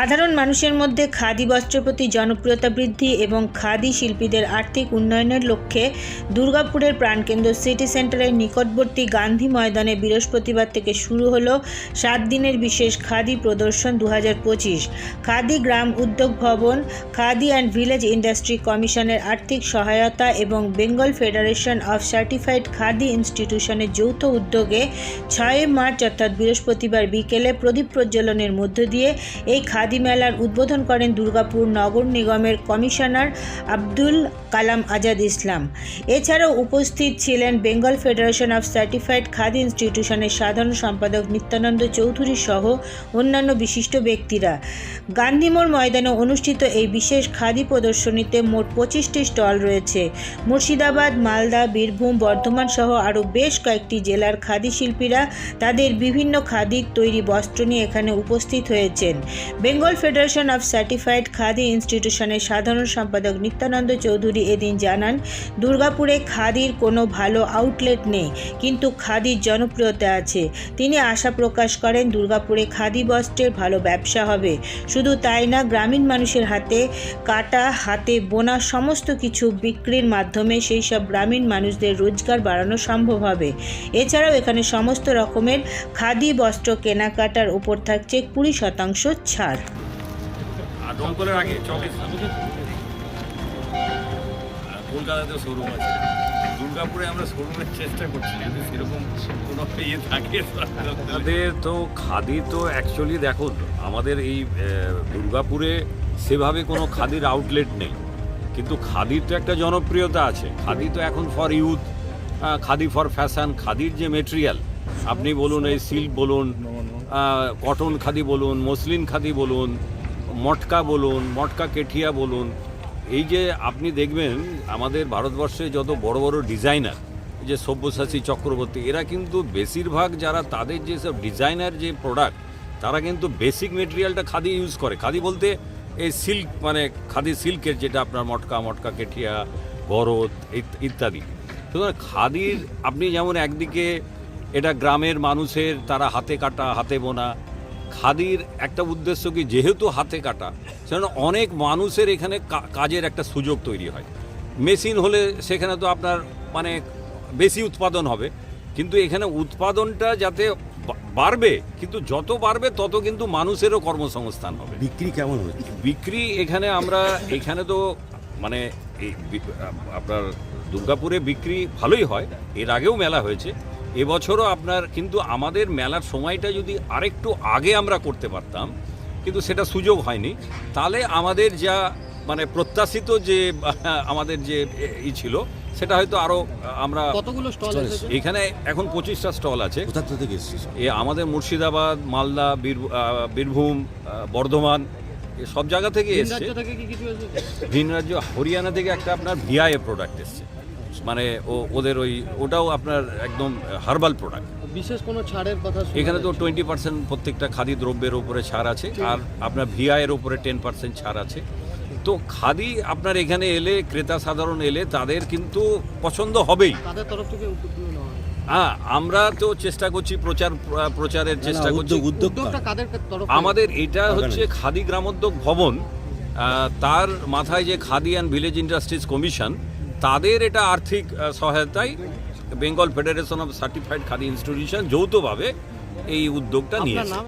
সাধারণ মানুষের মধ্যে খাদি বস্ত্রের প্রতি জনপ্রিয়তা বৃদ্ধি এবং খাদি শিল্পীদের আর্থিক উন্নয়নের লক্ষ্যে দুর্গাপুরের প্রাণকেন্দ্র সিটি সেন্টারের নিকটবর্তী গান্ধী ময়দানে বৃহস্পতিবার থেকে শুরু হলো সাত দিনের বিশেষ খাদি প্রদর্শন দু হাজার পঁচিশ। খাদি গ্রাম উদ্যোগ ভবন, খাদি অ্যান্ড ভিলেজ ইন্ডাস্ট্রি কমিশনের আর্থিক সহায়তা এবং Bengal Federation of Certified Khadi ইনস্টিটিউশনের যৌথ উদ্যোগে ছয়ই মার্চ অর্থাৎ বৃহস্পতিবার বিকেলে প্রদীপ প্রজ্বলনের মধ্য দিয়ে এই খাদি মেলার উদ্বোধন করেন দুর্গাপুর নগর নিগমের কমিশনার আব্দুল কালাম আজাদ ইসলাম। এছাড়াও উপস্থিত ছিলেন Bengal Federation of Certified Khadi ইনস্টিটিউশনের সাধারণ সম্পাদক নিত্যানন্দ চৌধুরী সহ অন্যান্য বিশিষ্ট ব্যক্তিরা। গান্ধীমোড় ময়দানে অনুষ্ঠিত এই বিশেষ খাদি প্রদর্শনীতে মোট পঁচিশটি স্টল রয়েছে। মুর্শিদাবাদ, মালদা, বীরভূম, বর্ধমান সহ আরও বেশ কয়েকটি জেলার খাদি শিল্পীরা তাদের বিভিন্ন খাদির তৈরি বস্ত্র নিয়ে এখানে উপস্থিত হয়েছেন। Bengal Federation of Certified Khadi ইনস্টিটিউশনের সাধারণ সম্পাদক নিত্যানন্দ চৌধুরী এদিন জানান, দুর্গাপুরে খাদির কোনো ভালো আউটলেট নেই, কিন্তু খাদির জনপ্রিয়তা আছে। তিনি আশা প্রকাশ করেন, দুর্গাপুরে খাদি বস্ত্রের ভালো ব্যবসা হবে। শুধু তাই না, গ্রামীণ মানুষের হাতে কাটা, হাতে বোনা সমস্ত কিছু বিক্রির মাধ্যমে সেই সব গ্রামীণ মানুষদের রোজগার বাড়ানো সম্ভব হবে। এছাড়াও এখানে সমস্ত রকমের খাদি বস্ত্র কেনাকাটার উপর থাকছে কুড়ি শতাংশ ছাড়। দমকলের আগে চব্বিশ কলকাতাতে শোরুম আছে। দুর্গাপুরে আমরা শোরুমের চেষ্টা করছি, যদি সেরকম কোনো ইয়ে থাকে আমাদের তো খাদি তো অ্যাকচুয়ালি দেখুন, আমাদের এই দুর্গাপুরে সেভাবে কোনো খাদির আউটলেট নেই। কিন্তু খাদির তো একটা জনপ্রিয়তা আছে। খাদি তো এখন for youth khadi for fashion খাদির যে মেটেরিয়াল আপনি বলুন এই সিল্ক বলুন কটন খাদি বলুন মসলিন খাদি বলুন মটকা বলুন, মটকা কেঠিয়া বলুন, এই যে আপনি দেখবেন আমাদের ভারতবর্ষে যত বড় বড় ডিজাইনার যে সব্যসাচী চক্রবর্তী, এরা কিন্তু বেশিরভাগ যারা তাদের যে সব ডিজাইনার যে প্রোডাক্ট তারা কিন্তু বেসিক মেটেরিয়ালটা খাদি ইউজ করে। খাদি বলতে এই সিল্ক মানে খাদি সিল্কের যেটা আপনার মটকা মটকা কেঠিয়া গরদ ইত- ইত্যাদি। সুতরাং খাদির, আপনি যেমন একদিকে এটা গ্রামের মানুষের, তারা হাতে কাটা, হাতে বোনা খাদির একটা উদ্দেশ্য কি যেহেতু হাতে কাটা সেজন্য অনেক মানুষের এখানে কাজের একটা সুযোগ তৈরি হয়। মেশিন হলে সেখানে তো আপনার মানে বেশি উৎপাদন হবে। কিন্তু এখানে উৎপাদনটা যাতে বাড়বে কিন্তু যত বাড়বে তত কিন্তু মানুষেরও কর্মসংস্থান হবে। বিক্রি কেমন হচ্ছে? বিক্রি এখানে আমরা এখানে তো মানে এই আপনার দুর্গাপুরে বিক্রি ভালোই হয় এর আগেও মেলা হয়েছে। এবছরও আপনার কিন্তু আমাদের মেলার সময়টা যদি আরেকটু আগে আমরা করতে পারতাম কিন্তু সেটা সুযোগ হয়নি। তাহলে আমাদের যা মানে প্রত্যাশিত যে আমাদের যে ই ছিল সেটা হয়তো আরও আমরা কতগুলো স্টল এখানে এখন পঁচিশটা স্টল আছে। কোথা থেকে এসেছিস এ আমাদের মুর্শিদাবাদ মালদা বীর বীরভূম বর্ধমান এ সব জায়গা থেকে এসেছে। ভিন রাজ্য হরিয়ানা থেকে একটা আপনার ভিআইএ প্রোডাক্ট এসছে। মানে ও ওদের ওই ওটাও আপনার একদম হার্বাল প্রোডাক্ট বিশেষ কোনো ছাড়ের কথা এখানে তো টোয়েন্টি পার্সেন্ট প্রত্যেকটা খাদি দ্রব্যের উপরে ছাড় আছে আর আপনার ভিআইয়ের উপরে টেন পার্সেন্ট ছাড় আছে। তো খাদি আপনার এখানে এলে ক্রেতা সাধারণ এলে তাদের কিন্তু পছন্দ হবেই। তাদের তরফ থেকে হয়। আমরা তো চেষ্টা করছি প্রচার প্রচারের চেষ্টা করছি? আমাদের এটা হচ্ছে খাদি গ্রামোদ্যোগ ভবন আহ, তার মাথায় যে Khadi and Village Industries Commission তাদের এটা আর্থিক সহায়তায় Bengal Federation of Certified Khadi Institution যৌথভাবে এই উদ্যোগটা নিয়েছে।